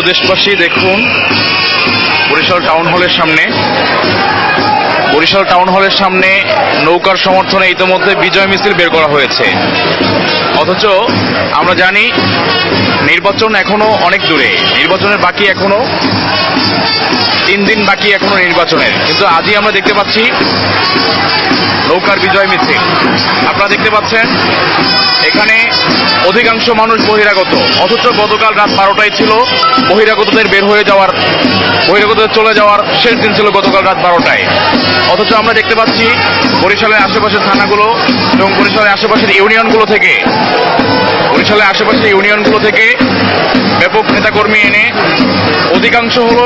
প্রিয় দেশবাসী, দেখুন, বরিশাল টাউন হলের সামনে, বরিশাল টাউন হলের সামনে নৌকার সমর্থনে ইতিমধ্যে বিজয় মিছিল বের করা হয়েছে। অথচ আমরা জানি, নির্বাচন এখনও অনেক দূরে। নির্বাচনের বাকি এখনও, তিন দিন বাকি এখনও নির্বাচনের। কিন্তু আজই আমরা দেখতে পাচ্ছি নৌকার বিজয় মিছিল। আপনারা দেখতে পাচ্ছেন, এখানে অধিকাংশ মানুষ বহিরাগত। অথচ গতকাল রাত বারোটায় ছিল বহিরাগতদের বের হয়ে যাওয়ার, বহিরাগতদের চলে যাওয়ার শেষ দিন ছিল গতকাল রাত বারোটায়। অথচ আমরা দেখতে পাচ্ছি বরিশালের আশেপাশের থানাগুলো এবং বরিশালের আশেপাশের ইউনিয়নগুলো থেকে বরিশালের আশেপাশের ইউনিয়নগুলো থেকে ব্যাপক নেতাকর্মী এনে অধিকাংশ হলো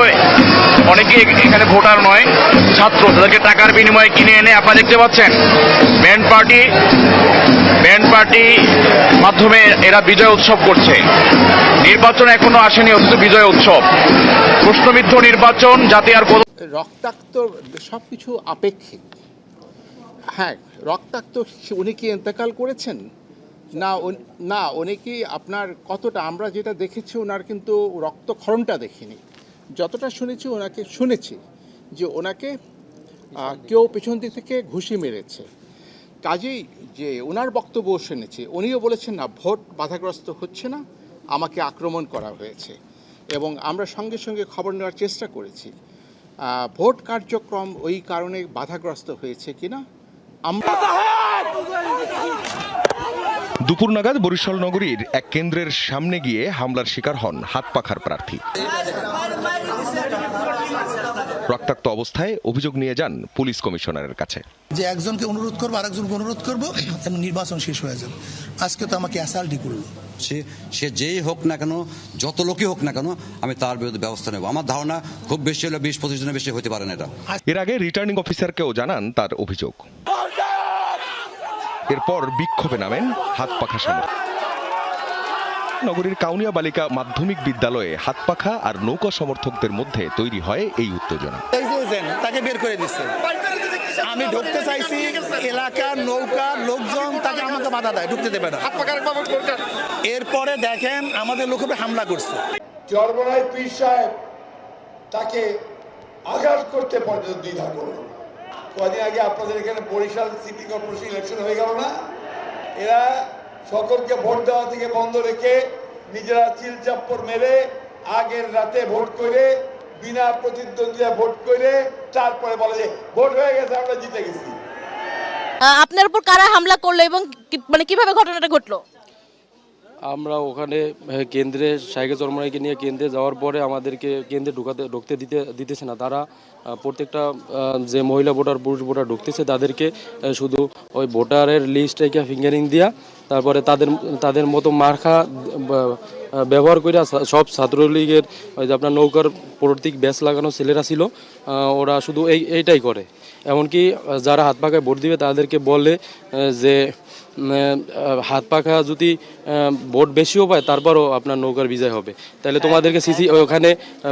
অনেকেই এখানে ভোটার নয়, ছাত্র। তাদেরকে টাকার বিনিময়ে কিনে এনে আপনারা দেখতে পাচ্ছেন। ব্যান্ড পার্টি ব্যান্ড পার্টি মাধ্যমে এরা বিজয় উৎসব করছে। নির্বাচন এখনও আসেনি, অথচ বিজয় উৎসব। প্রশ্নবিদ্ধ নির্বাচন, যাতে আর রক্তাক্ত সব কিছু আপেক্ষিক। হ্যাঁ রক্তাক্ত উনি কি ইন্তেকাল করেছেন? না না, উনি কি আপনার কতটা, আমরা যেটা দেখেছি ওনার কিন্তু রক্তক্ষরণটা দেখিনি। যতটা শুনেছি ওনাকে শুনেছি যে ওনাকে কেউ পেছন দিক থেকে ঘুষি মেরেছে। কাজেই যে ওনার বক্তব্য শুনেছি, উনিও বলেছেন, না, ভোট বাধাগ্রস্ত হচ্ছে না, আমাকে আক্রমণ করা হয়েছে। এবং আমরা সঙ্গে সঙ্গে খবর নেওয়ার চেষ্টা করেছি ভোট কার্যক্রম ওই কারণে বাধাগ্রস্ত হয়েছে কিনা? আমরা দুপুর নাগাদ বরিশাল নগরীর এক কেন্দ্রের সামনে গিয়ে হামলার শিকার হন হাত পাখার প্রার্থী। রক্তাক্ত অবস্থায় অভিযোগ নিয়ে যান পুলিশ কমিশনারের কাছে। যে একজনকে অনুরোধ করব আরেকজনকে অনুরোধ করব এবং নির্বাচন শেষ হয়ে যাবে। আজকে তো আমাকে অ্যাসাল্টই করল। সে সে যেই হোক না কেন যত লোকই হোক না কেন আমি তার বিরুদ্ধে ব্যবস্থা নেব। আমার ধারণা খুব বেশি হলে বিশ পঁচিশ জনের বেশি হতে পারে না এটা। এর আগে রিটার্নিং অফিসারকেও জানান তার অভিযোগ। এরপর বিক্ষোভে নামেন হাতপাখা সমর্থক নগরীর কাউনিয়া বালিকা মাধ্যমিক বিদ্যালয়ে হাতপাখা আর নৌকা সমর্থকদের মধ্যে তৈরি হয় এই উত্তেজনা। তাকে বের করে দিচ্ছে। আমি ঢুকতে চাইছি এলাকার নৌকা লোকজন তাকে আমাকে বাধা দেয় ঢুকতে দেবে না। এরপরে দেখেন আমাদের লোক হামলা করছে। চরবরাই পীর সাহেব তাকে আঘাত করতে পর্যন্ত দ্বিধা করল। কদিন আগে আপনাদের এখানে বরিশাল সিটি কর্পোরেশন ইলেকশন হয়ে গেল না? এরা সকলকে ভোট দেওয়া থেকে বন্ধ রেখে নিজেরা চিলচাপ্পর মেরে আগের রাতে ভোট করে, বিনা প্রতিদ্বন্দ্বিতা ভোট করে তারপরে বলে যে, ভোট হয়ে গেছে, আমরা জিতে গেছি। আপনার উপর কারা হামলা করল এবং মানে কীভাবে ঘটনাটা ঘটলো? আমরা ওখানে কেন্দ্রে, সাইকেল চরমরাইকে নিয়ে কেন্দ্রে যাওয়ার পরে আমাদেরকে কেন্দ্রে ঢুকাতে, ঢুকতে দিতে, দিতেছে না। তারা প্রত্যেকটা যে মহিলা ভোটার, পুরুষ ভোটার ঢুকতেছে তাদেরকে শুধু ওই ভোটারের লিস্ট রেখে ফিঙ্গারিং দিয়া তারপরে তাদের তাদের মতো মার্কা ব্যবহার করে সব ছাত্রলীগের ওই যে আপনার নৌকার প্রতীক ব্যাস লাগানো ছেলেরা ছিল ওরা শুধু এই এইটাই করে। এমনকি যারা হাত পাখায় ভোট দিবে তাদেরকে বলে যে হাত পাখা যদি ভোট বেশিও পায় তারপরও আপনার নৌকার বিজয় হবে। তাহলে তোমাদেরকে সিসি ওখানে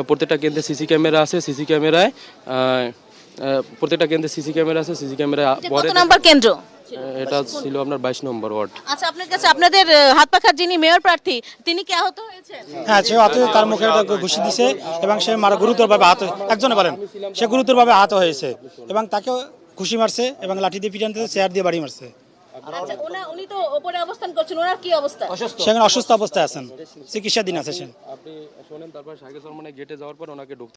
প্রত্যেকটা কেন্দ্রে সিসি ক্যামেরা আছে সিসি ক্যামেরায় প্রত্যেকটা কেন্দ্রে সিসি ক্যামেরা আছে সিসি ক্যামেরা পরে নাম্বার কেন্দ্র? এটা ছিল আপনার বাইশ নম্বর ওয়ার্ড। আচ্ছা আপনার কাছে আপনাদের আহ, হাত পাখার যিনি মেয়র প্রার্থী তিনি কি আহত হয়েছেন? হ্যাঁ সে তার মুখে ঘুষি দিছে এবং সে মারা গুরুতরভাবে আহত একজনে বলেন সে গুরুতরভাবে আহত হয়েছে এবং তাকে ঘুষি মারছে এবং লাঠি দিয়ে পিটান দিয়েছে চেয়ার দিয়ে বাড়ি মারছে। আচ্ছা ওনা উনি তো ওপরে অবস্থান করছেন ওনার কি অবস্থা? সেখানে অসুস্থ অবস্থায় আছেন চিকিৎসাধীন আছে সে। আপনি শোনেন তারপর সাইকেল চরমনে গেটে যাওয়ার পর ওনাকে ঢুকতে